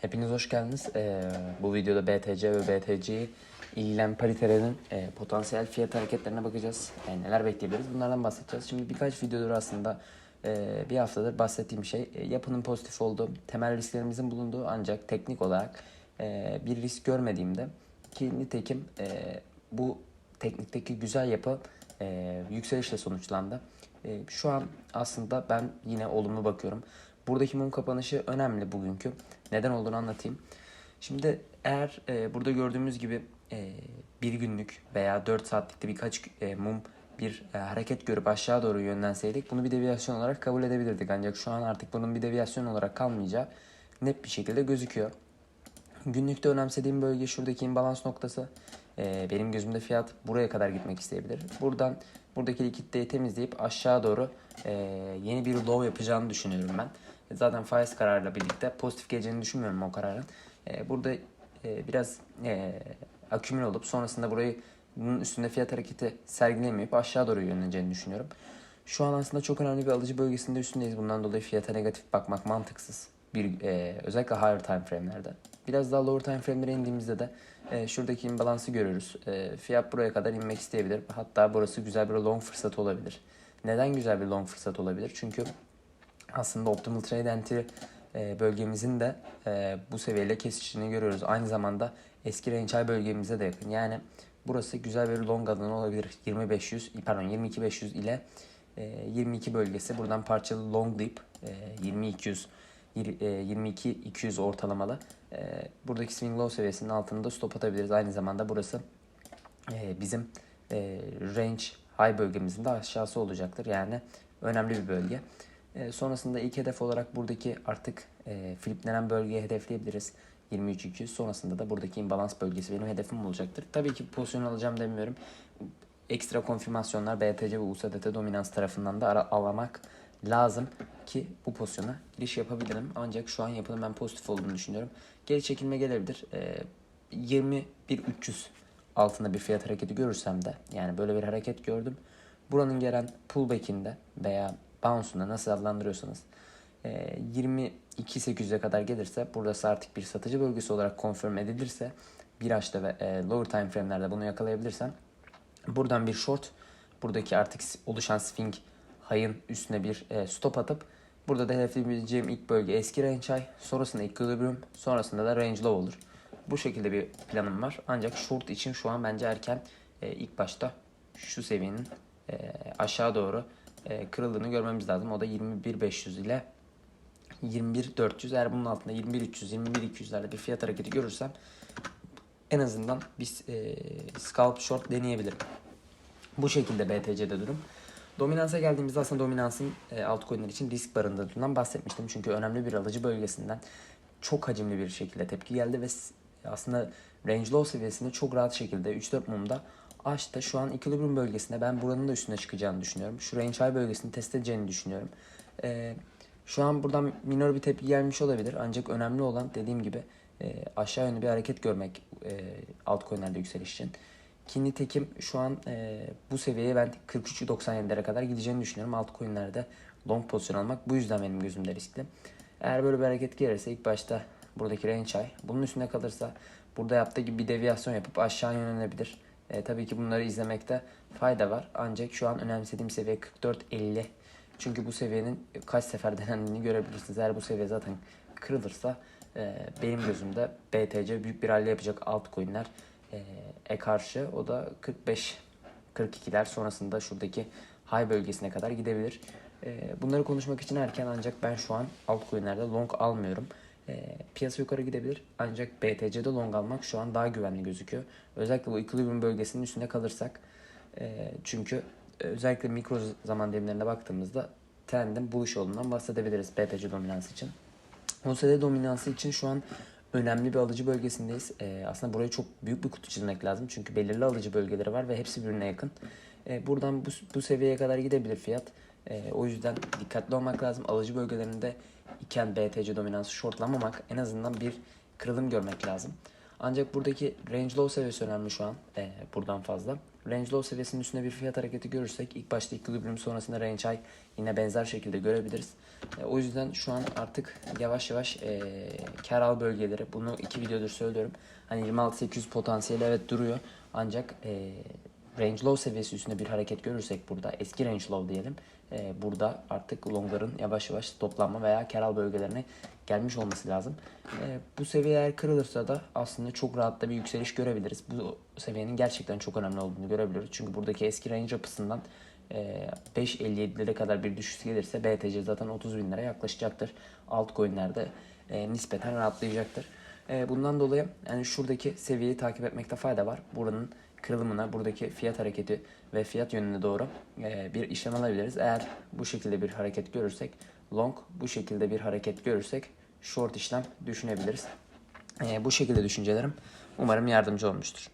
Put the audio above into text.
Hepiniz hoş geldiniz. Ee, bu videoda BTC ve BTC ilgilen paritelerinin e, potansiyel fiyat hareketlerine bakacağız. E, neler bekleyebiliriz bunlardan bahsedeceğiz. Şimdi birkaç videodur aslında e, bir haftadır bahsettiğim şey e, yapının pozitif olduğu, temel risklerimizin bulunduğu ancak teknik olarak e, bir risk görmediğimde ki nitekim e, bu teknikteki güzel yapı e, yükselişle sonuçlandı. E, şu an aslında ben yine olumlu bakıyorum. Buradaki mum kapanışı önemli bugünkü. Neden olduğunu anlatayım. Şimdi eğer e, burada gördüğümüz gibi e, bir günlük veya 4 saatlikte birkaç e, mum bir e, hareket görüp aşağı doğru yönlenseydik bunu bir deviyasyon olarak kabul edebilirdik. Ancak şu an artık bunun bir deviyasyon olarak kalmayacağı net bir şekilde gözüküyor. Günlükte önemsediğim bölge şuradaki imbalans noktası. Ee, benim gözümde fiyat buraya kadar gitmek isteyebilir. Buradan buradaki likiditeyi temizleyip aşağı doğru e, yeni bir low yapacağını düşünüyorum ben. Zaten faiz kararıyla birlikte pozitif geleceğini düşünmüyorum o kararın. E, burada e, biraz e, akümül olup sonrasında burayı bunun üstünde fiyat hareketi sergilemeyip aşağı doğru yönleneceğini düşünüyorum. Şu an aslında çok önemli bir alıcı bölgesinde üstündeyiz. Bundan dolayı fiyata negatif bakmak mantıksız. Bir, e, özellikle higher time frame'lerde. Biraz daha lower time frame'lere indiğimizde de e, şuradaki imbalansı görürüz. E, fiyat buraya kadar inmek isteyebilir. Hatta burası güzel bir long fırsat olabilir. Neden güzel bir long fırsat olabilir? Çünkü aslında optimal trade entry e, bölgemizin de e, bu seviyeyle kesişini görüyoruz. Aynı zamanda eski range high bölgemize de yakın. Yani burası güzel bir long alanı olabilir. 2500 pardon 22500 ile e, 22 bölgesi. Buradan parçalı long e, 2200 22 200 ortalamalı. E, buradaki swing low seviyesinin altında stop atabiliriz. Aynı zamanda burası e, bizim e, range high bölgemizin de aşağısı olacaktır. Yani önemli bir bölge. E, sonrasında ilk hedef olarak buradaki artık e, fliplenen bölgeye hedefleyebiliriz. 23-200 sonrasında da buradaki imbalans bölgesi benim hedefim olacaktır. Tabii ki pozisyon alacağım demiyorum. Ekstra konfirmasyonlar BTC ve USDT dominans tarafından da ara alamak lazım ki bu pozisyona giriş yapabilirim. Ancak şu an yapının ben pozitif olduğunu düşünüyorum. Geri çekilme gelebilir. E, 21-300 altında bir fiyat hareketi görürsem de yani böyle bir hareket gördüm. Buranın gelen pullback'inde veya bounce'unda nasıl adlandırıyorsanız 22.800'e kadar gelirse burası artık bir satıcı bölgesi olarak konfirm edilirse bir açta ve e, lower time frame'lerde bunu yakalayabilirsem buradan bir short buradaki artık oluşan swing high'ın üstüne bir e, stop atıp burada da hedefleyebileceğim ilk bölge eski range high sonrasında equilibrium sonrasında da range low olur. Bu şekilde bir planım var. Ancak short için şu an bence erken e, ilk başta şu seviyenin aşağı doğru e, kırıldığını görmemiz lazım. O da 21.500 ile 21.400 eğer bunun altında 21.300 21.200'lerde bir fiyat hareketi görürsem en azından bir e, scalp short deneyebilirim. Bu şekilde BTC'de durum. Dominansa geldiğimizde aslında dominansın e, altcoin'ler için risk barındırdığından bahsetmiştim. Çünkü önemli bir alıcı bölgesinden çok hacimli bir şekilde tepki geldi ve aslında range low seviyesinde çok rahat şekilde 3-4 mumda açtı. Şu an equilibrium bölgesinde ben buranın da üstüne çıkacağını düşünüyorum. Şu range high bölgesini test edeceğini düşünüyorum. Ee, şu an buradan minor bir tepki gelmiş olabilir. Ancak önemli olan dediğim gibi e, aşağı yönlü bir hareket görmek e, altcoin'lerde yükseliş için. Ki nitekim şu an e, bu seviyeye ben 43.97'lere kadar gideceğini düşünüyorum. Altcoin'lerde long pozisyon almak bu yüzden benim gözümde riskli. Eğer böyle bir hareket gelirse ilk başta buradaki range high bunun üstünde kalırsa burada yaptığı gibi bir deviyasyon yapıp aşağı yönelebilir. E, tabii ki bunları izlemekte fayda var. Ancak şu an önemsediğim seviye 44.50. Çünkü bu seviyenin kaç sefer denendiğini görebilirsiniz. Eğer bu seviye zaten kırılırsa e, benim gözümde BTC büyük bir halde yapacak altcoin'ler e, e karşı o da 45 42'ler sonrasında şuradaki high bölgesine kadar gidebilir. E, bunları konuşmak için erken ancak ben şu an altcoin'lerde long almıyorum. E, piyasa yukarı gidebilir ancak BTC'de long almak şu an daha güvenli gözüküyor. Özellikle bu equilibrium bölgesinin üstünde kalırsak e, çünkü özellikle mikro zaman dilimlerine baktığımızda trendin bullish olduğundan bahsedebiliriz BTC dominansı için. OSD dominansı için şu an önemli bir alıcı bölgesindeyiz. E, aslında buraya çok büyük bir kutu çizmek lazım. Çünkü belirli alıcı bölgeleri var ve hepsi birbirine yakın. E, buradan bu, bu seviyeye kadar gidebilir fiyat. E, o yüzden dikkatli olmak lazım. Alıcı bölgelerinde iken BTC dominansı shortlamamak en azından bir kırılım görmek lazım. Ancak buradaki range low seviyesi önemli şu an. E, buradan fazla. Range low seviyesinin üstünde bir fiyat hareketi görürsek ilk başta equilibrium sonrasında range high yine benzer şekilde görebiliriz. E, o yüzden şu an artık yavaş yavaş e, kar al bölgeleri bunu iki videodur söylüyorum. Hani 26800 potansiyeli evet duruyor ancak e, range low seviyesi üstünde bir hareket görürsek burada eski range low diyelim. e, burada artık longların yavaş yavaş toplanma veya kar al bölgelerine gelmiş olması lazım. E, bu seviyeler kırılırsa da aslında çok rahat da bir yükseliş görebiliriz. Bu seviyenin gerçekten çok önemli olduğunu görebiliyoruz. Çünkü buradaki eski range yapısından e, 5.57'lere kadar bir düşüş gelirse BTC zaten 30 bin lira yaklaşacaktır. Altcoin'lerde e, nispeten rahatlayacaktır. E, bundan dolayı yani şuradaki seviyeyi takip etmekte fayda var. Buranın kırılımına, buradaki fiyat hareketi ve fiyat yönüne doğru e, bir işlem alabiliriz. Eğer bu şekilde bir hareket görürsek long, bu şekilde bir hareket görürsek short işlem düşünebiliriz. E, bu şekilde düşüncelerim umarım yardımcı olmuştur.